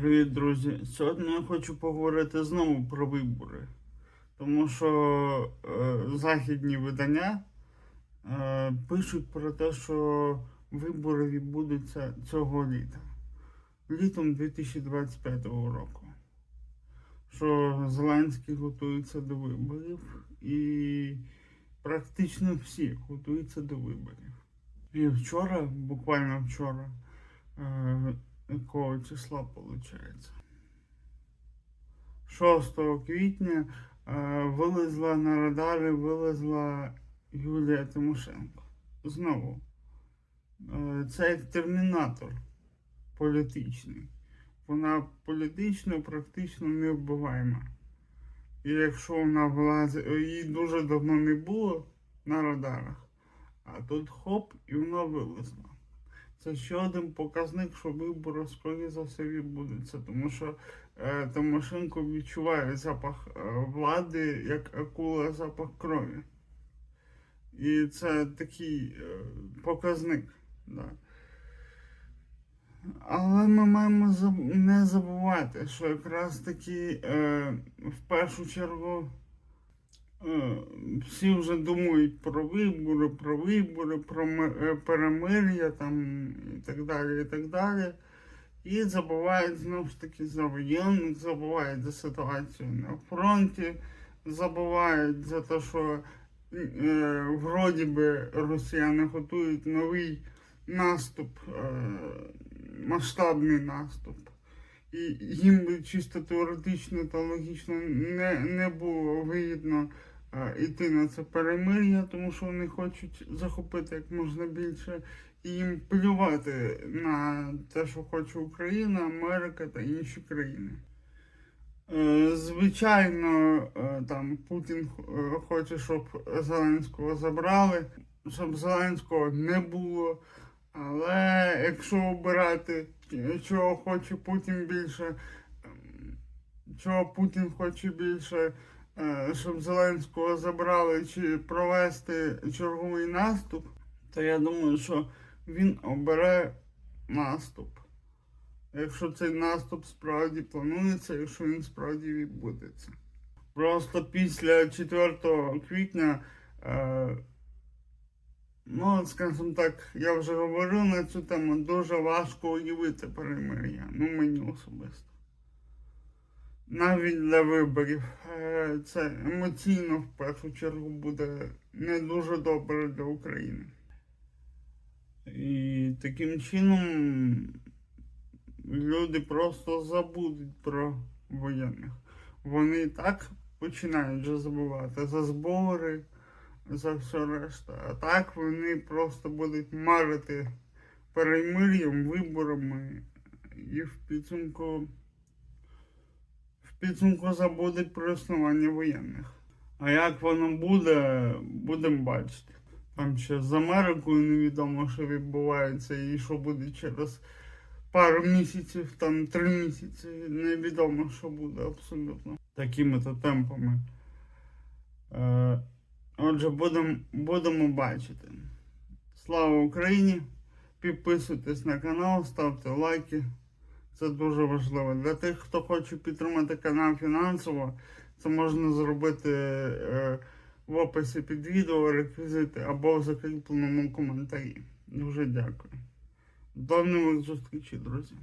Привіт, друзі! Сьогодні я хочу поговорити знову про вибори, тому що е, західні видання е, пишуть про те, що вибори відбудуться цього літа, літом 2025 року. Що Зеленський готується до виборів і практично всі готуються до виборів. І вчора, буквально вчора, е, якого числа виходить? 6 квітня е, вилезла на радари, вилезла Юлія Тимошенко. Знову. Е, це як термінатор політичний. Вона політично практично невбиваєма. І якщо вона влазить, її дуже давно не було на радарах, а тут хоп, і вона вилезла. Це ще один показник, що вибори скоріше за все відбудуться, тому що е, Тимошенко відчуває запах е, влади як акула запах крові. І це такий е, показник. Да. Але ми маємо не забувати, що якраз таки е, в першу чергу всі вже думають про вибори, про вибори, про е, перемир'я там і так далі, і так далі. І забувають знову ж таки за воєнних, забувають за ситуацію на фронті, забувають за те, що е, вроді би росіяни готують новий наступ, е, масштабний наступ. І їм би чисто теоретично та логічно не, не було вигідно е, йти на це перемир'я, тому що вони хочуть захопити як можна більше, і їм плювати на те, що хоче Україна, Америка та інші країни. Е, Звичайно, е, там Путін хоче, щоб Зеленського забрали, щоб Зеленського не було. Але якщо обирати, чого хоче Путін більше, ем, чого Путін хоче більше, е, щоб Зеленського забрали чи провести черговий наступ, то я думаю, що він обере наступ. Якщо цей наступ справді планується, якщо він справді відбудеться. Просто після 4 квітня, е, ну, скажімо так, я вже говорив на цю тему, дуже важко уявити перемир'я. Ну, мені особисто. Навіть для виборів. Е, Це емоційно в першу чергу буде не дуже добре для України. І таким чином люди просто забудуть про воєнних. Вони і так починають вже забувати за збори, за все решта. А так вони просто будуть марити перемир'ям, виборами і в підсумку в підсумку забудуть про існування воєнних. А як воно буде, будемо бачити. Там ще з Америкою невідомо, що відбувається, і що буде через пару місяців, там три місяці. Невідомо, що буде абсолютно. Такими то темпами. Отже, будемо будемо бачити. Слава Україні! Підписуйтесь на канал, ставте лайки. Це дуже важливо. Для тих, хто хоче підтримати канал фінансово, це можна зробити е, в описі під відео, реквізити або в закріпленому коментарі. Дуже дякую. До нових зустрічей, друзі.